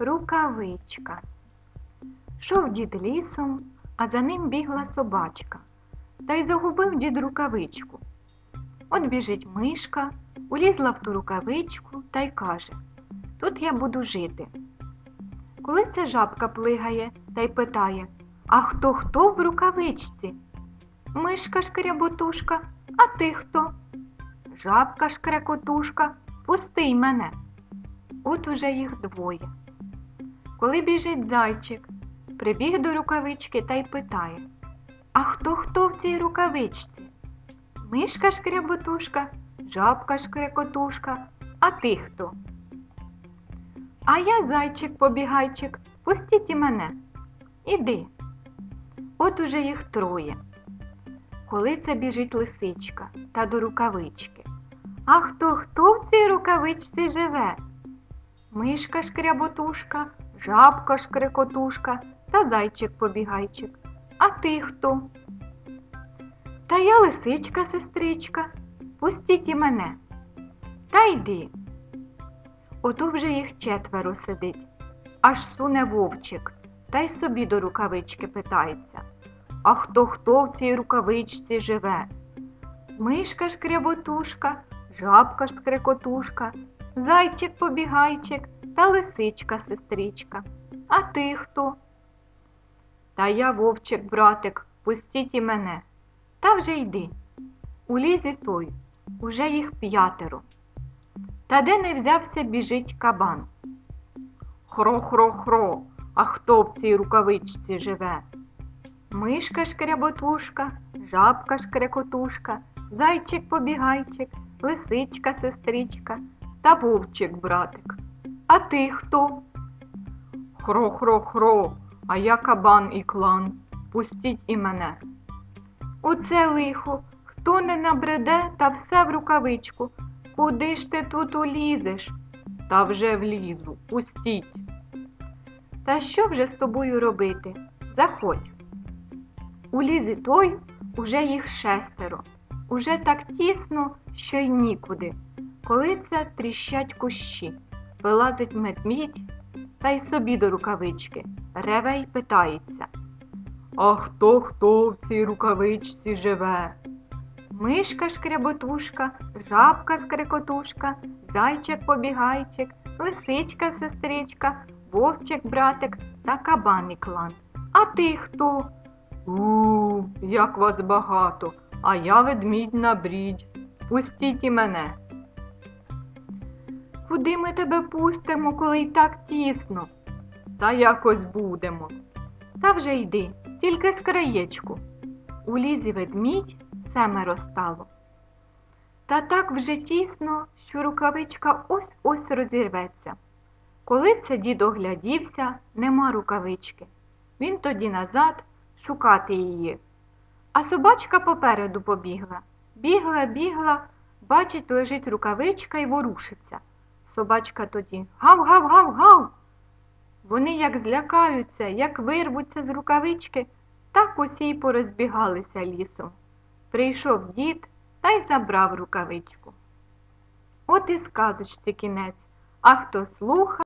Рукавичка. Шов дід лісом, а за ним бігла собачка. Та й загубив дід рукавичку. От біжить мишка, улізла в ту рукавичку та й каже Тут я буду жити. Коли ця жабка плигає та й питає А хто хто в рукавичці? Мишка шкряботушка, а ти хто? Жабка шкрекотушка, пусти мене. От уже їх двоє. Коли біжить зайчик, прибіг до рукавички та й питає А хто хто в цій рукавичці? Мишка шкряботушка, жабка шкрекотушка, а ти хто? А я зайчик побігайчик, пустіть і мене. Іди. От уже їх троє. Коли це біжить лисичка та до рукавички. А хто хто в цій рукавичці живе? Мишка шкряботушка, жабка шкрекотушка та зайчик побігайчик. А ти хто? Та я лисичка, сестричка, пустіть і мене. Та йди. Ото вже їх четверо сидить, аж суне вовчик, та й собі до рукавички питається. А хто хто в цій рукавичці живе? Мишка шкряботушка, жабка шкрекотушка, зайчик побігайчик та лисичка сестричка. А ти хто? Та я вовчик, братик, пустіть і мене. Та вже йди. У лізі той, уже їх п'ятеро. Та де не взявся, біжить кабан. Хро-хро-хро, а хто в цій рукавичці живе? Мишка шкряботушка, жабка шкрекотушка, зайчик побігайчик, лисичка сестричка та вовчик братик. А ти хто? Хро-хро-хро, а я кабан і клан. Пустіть і мене. Оце лихо, хто не набреде, та все в рукавичку. Куди ж ти тут улізеш? Та вже влізу, пустіть. Та що вже з тобою робити? Заходь. У лізі той уже їх шестеро. Уже так тісно, що й нікуди. Коли це тріщать кущі, вилазить медмідь та й собі до рукавички, реве й питається. А хто хто в цій рукавичці живе? Мишка шкряботушка, жабка скрикотушка, зайчик побігайчик, лисичка сестричка, вовчик братик та кабан і клан. А ти хто? У, як вас багато, а я ведмідь на брідь. Пустіть і мене. Куди ми тебе пустимо, коли й так тісно? Та якось будемо. Та вже йди, тільки з краєчку. У лізі ведмідь семеро стало. Та так вже тісно, що рукавичка ось ось розірветься. Коли це дід оглядівся, нема рукавички. Він тоді назад шукати її. А собачка попереду побігла. Бігла, бігла, бачить, лежить рукавичка і ворушиться. Собачка тоді гав, гав, гав, гав. Вони як злякаються, як вирвуться з рукавички, так усі й порозбігалися лісом. Прийшов дід та й забрав рукавичку. От і сказочці кінець, а хто слуха,